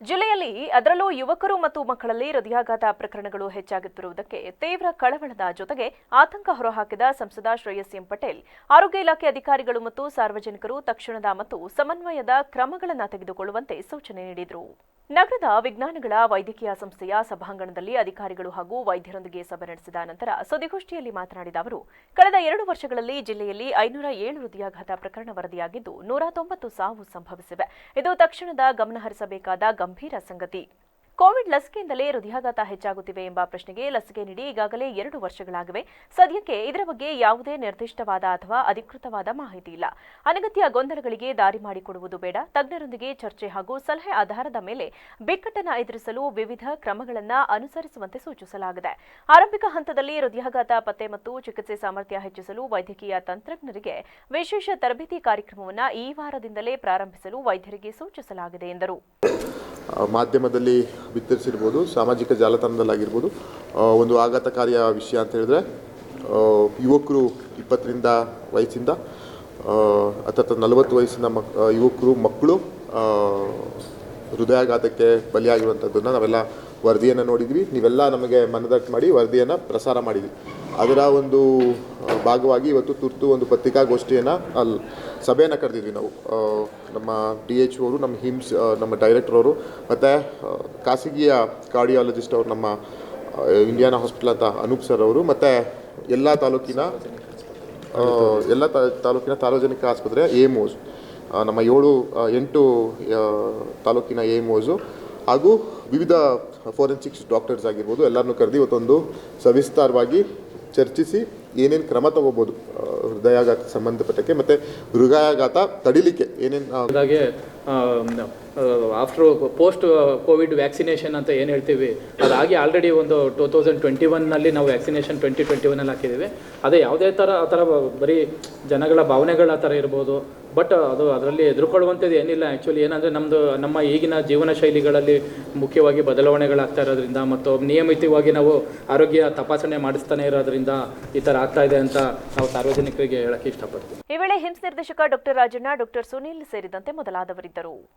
ಜಿಲ್ಲೆಯಲ್ಲಿ ಅದರಲ್ಲೂ ಯುವಕರು ಮತ್ತು ಮಕ್ಕಳಲ್ಲಿ ಹೃದಯಾಘಾತ ಪ್ರಕರಣಗಳು ಹೆಚ್ಚಾಗುತ್ತಿರುವುದಕ್ಕೆ ತೀವ್ರ ಕಳವಳದ ಜೊತೆಗೆ ಆತಂಕ ಹೊರಹಾಕಿದ ಸಂಸದ ಶ್ರೇಯಸ್ ಎಂ ಪಟೇಲ್. ಆರೋಗ್ಯ ಇಲಾಖೆ ಅಧಿಕಾರಿಗಳು ಮತ್ತು ಸಾರ್ವಜನಿಕರು ತಕ್ಷಣದ ಮತ್ತು ಸಮನ್ವಯದ ಕ್ರಮಗಳನ್ನು ತೆಗೆದುಕೊಳ್ಳುವಂತೆ ಸೂಚನೆ ನೀಡಿದರು. ನಗರದ ವಿಜ್ಞಾನಗಳ ವೈದ್ಯಕೀಯ ಸಂಸ್ಥೆಯ ಸಭಾಂಗಣದಲ್ಲಿ ಅಧಿಕಾರಿಗಳು ಹಾಗೂ ವೈದ್ಯರೊಂದಿಗೆ ಸಭೆ ನಡೆಸಿದ ನಂತರ ಸುದ್ದಿಗೋಷ್ಠಿಯಲ್ಲಿ ಮಾತನಾಡಿದ ಅವರು, ಕಳೆದ ಎರಡು ವರ್ಷಗಳಲ್ಲಿ ಜಿಲ್ಲೆಯಲ್ಲಿ ಐನೂರ ಏಳು ಹೃದಯಾಘಾತ ಪ್ರಕರಣ ವರದಿಯಾಗಿದ್ದು ನೂರ ತೊಂಬತ್ತು ಸಾವು ಸಂಭವಿಸಿವೆ. ಇದು ತಕ್ಷಣದ ಗಮನಹರಿಸಬೇಕಾದ ಗಂಭೀರ ಸಂಗತಿ. ಕೋವಿಡ್ ಲಸಿಕೆಯಿಂದಲೇ ಹೃದಯಾಘಾತ ಹೆಚ್ಚಾಗುತ್ತಿವೆ ಎಂಬ ಪ್ರಶ್ನೆಗೆ ಲಸಿಕೆ ನೀಡಿ ಈಗಾಗಲೇ ಎರಡು ವರ್ಷಗಳಾಗಿವೆ. ಸದ್ಯಕ್ಕೆ ಇದರ ಬಗ್ಗೆ ಯಾವುದೇ ನಿರ್ದಿಷ್ಟವಾದ ಅಥವಾ ಅಧಿಕೃತವಾದ ಮಾಹಿತಿ ಇಲ್ಲ. ಅನಗತ್ಯ ಗೊಂದಲಗಳಿಗೆ ದಾರಿ ಮಾಡಿಕೊಡುವುದು ಬೇಡ. ತಜ್ಞರೊಂದಿಗೆ ಚರ್ಚೆ ಹಾಗೂ ಸಲಹೆ ಆಧಾರದ ಮೇಲೆ ಬಿಕ್ಕಟ್ಟನ್ನು ಎದುರಿಸಲು ವಿವಿಧ ಕ್ರಮಗಳನ್ನು ಅನುಸರಿಸುವಂತೆ ಸೂಚಿಸಲಾಗಿದೆ. ಆರಂಭಿಕ ಹಂತದಲ್ಲಿ ಹೃದಯಾಘಾತ, ಪತ್ತೆ ಮತ್ತು ಚಿಕಿತ್ಸೆ ಸಾಮರ್ಥ್ಯ ಹೆಚ್ಚಿಸಲು ವೈದ್ಯಕೀಯ ತಂತ್ರಜ್ಞರಿಗೆ ವಿಶೇಷ ತರಬೇತಿ ಕಾರ್ಯಕ್ರಮವನ್ನು ಈ ವಾರದಿಂದಲೇ ಪ್ರಾರಂಭಿಸಲು ವೈದ್ಯರಿಗೆ ಸೂಚಿಸಲಾಗಿದೆ ಎಂದರು. ಮಾಧ್ಯಮದಲ್ಲಿ ಬಿತ್ತರಿಸಿರ್ಬೋದು, ಸಾಮಾಜಿಕ ಜಾಲತಾಣದಲ್ಲಾಗಿರ್ಬೋದು ಒಂದು ಆಘಾತಕಾರಿಯ ವಿಷಯ ಅಂತ ಹೇಳಿದ್ರೆ ಯುವಕರು ಇಪ್ಪತ್ತರಿಂದ ವಯಸ್ಸಿಂದ ಅಥವಾ ನಲವತ್ತು ವಯಸ್ಸಿನ ಮಕ್ ಯುವಕರು, ಮಕ್ಕಳು ಹೃದಯಾಘಾತಕ್ಕೆ ಬಲಿಯಾಗಿರುವಂಥದ್ದನ್ನು ನಾವೆಲ್ಲ ವರದಿಯನ್ನು ನೋಡಿದ್ವಿ. ನೀವೆಲ್ಲ ನಮಗೆ ಮನದಟ್ಟು ಮಾಡಿ ವರದಿಯನ್ನು ಪ್ರಸಾರ ಮಾಡಿದ್ವಿ ಅದರ ಒಂದು ಭಾಗವಾಗಿ ಇವತ್ತು ತುರ್ತು ಒಂದು ಪತ್ರಿಕಾಗೋಷ್ಠಿಯನ್ನು ಅಲ್ಲಿ ಸಭೆಯನ್ನು ಕರೆದಿದ್ವಿ ನಾವು. ನಮ್ಮ ಡಿ ಎಚ್ ಅವರು, ನಮ್ಮ ಹಿಮ್ಸ್ ನಮ್ಮ ಡೈರೆಕ್ಟರ್ ಅವರು, ಮತ್ತು ಖಾಸಗಿಯ ಕಾರ್ಡಿಯಾಲಜಿಸ್ಟ್ ಅವರು ನಮ್ಮ ಇಂಡಿಯಾನ ಹಾಸ್ಪಿಟಲ್ ಅಂತ ಅನೂಪ್ ಸರ್ ಅವರು, ಮತ್ತು ಎಲ್ಲ ತಾಲೂಕಿನ ಎಲ್ಲ ತಾಲೂಕಿನ ಸಾರ್ವಜನಿಕ ಆಸ್ಪತ್ರೆ ಎ ಓಸ್ ನಮ್ಮ ಏಳು ಎಂಟು ತಾಲೂಕಿನ ಎ ಓಸು ಹಾಗೂ ವಿವಿಧ ಫೋರೆನ್ಸಿಕ್ಸ್ ಡಾಕ್ಟರ್ಸ್ ಆಗಿರ್ಬೋದು ಎಲ್ಲರನ್ನೂ ಕರೆದು ಇವತ್ತೊಂದು ಸವಿಸ್ತಾರವಾಗಿ ಚರ್ಚಿಸಿ ಏನೇನು ಕ್ರಮ ತಗೋಬೋದು ಹೃದಯಾಘಾತ ಸಂಬಂಧಪಟ್ಟಕ್ಕೆ ಮತ್ತು ಹೃದಯಾಘಾತ ತಡಿಲಿಕ್ಕೆ ಏನೇನು ಆಫ್ಟರ್ ಪೋಸ್ಟ್ ಕೋವಿಡ್ ವ್ಯಾಕ್ಸಿನೇಷನ್ ಅಂತ ಏನು ಹೇಳ್ತೀವಿ, ಅದಾಗಿ ಆಲ್ರೆಡಿ ಒಂದು ಟೂ ತೌಸಂಡ್ ಟ್ವೆಂಟಿ ಒನ್ನಲ್ಲಿ ನಾವು ವ್ಯಾಕ್ಸಿನೇಷನ್ ಟ್ವೆಂಟಿ ಟ್ವೆಂಟಿ ಒನ್ನಲ್ಲಿ ಹಾಕಿದ್ದೀವಿ ಅದೇ ಯಾವುದೇ ಥರ, ಆ ಥರ ಬರೀ ಜನಗಳ ಭಾವನೆಗಳ ಆ ಥರ ಇರ್ಬೋದು ಬಟ್ ಅದು ಅದರಲ್ಲಿ ಎದುರುಕೊಳ್ಳುವಂಥದ್ದು ಏನಿಲ್ಲ. ಆ್ಯಕ್ಚುಲಿ ಏನಂದರೆ ನಮ್ಮದು ನಮ್ಮ ಈಗಿನ ಜೀವನ ಶೈಲಿಗಳಲ್ಲಿ ಮುಖ್ಯವಾಗಿ ಬದಲಾವಣೆಗಳಾಗ್ತಾ ಇರೋದ್ರಿಂದ ಮತ್ತು ನಿಯಮಿತವಾಗಿ ನಾವು ಆರೋಗ್ಯ ತಪಾಸಣೆ ಮಾಡಿಸ್ತಾನೆ ಇರೋದ್ರಿಂದ ಈ ಥರ ಆಗ್ತಾ ಇದೆ ಅಂತ ನಾವು ಸಾರ್ವಜನಿಕರಿಗೆ ಹೇಳೋಕ್ಕೆ ಇಷ್ಟಪಡ್ತೀವಿ. ಈ ವೇಳೆ ಹಿಮ್ಸ್ ನಿರ್ದೇಶಕ ಡಾಕ್ಟರ್ ರಾಜಣ್ಣ, ಡಾಕ್ಟರ್ ಸುನೀಲ್ ಸೇರಿದಂತೆ ಮೊದಲಾದವರಿದ್ದರು. Niterói.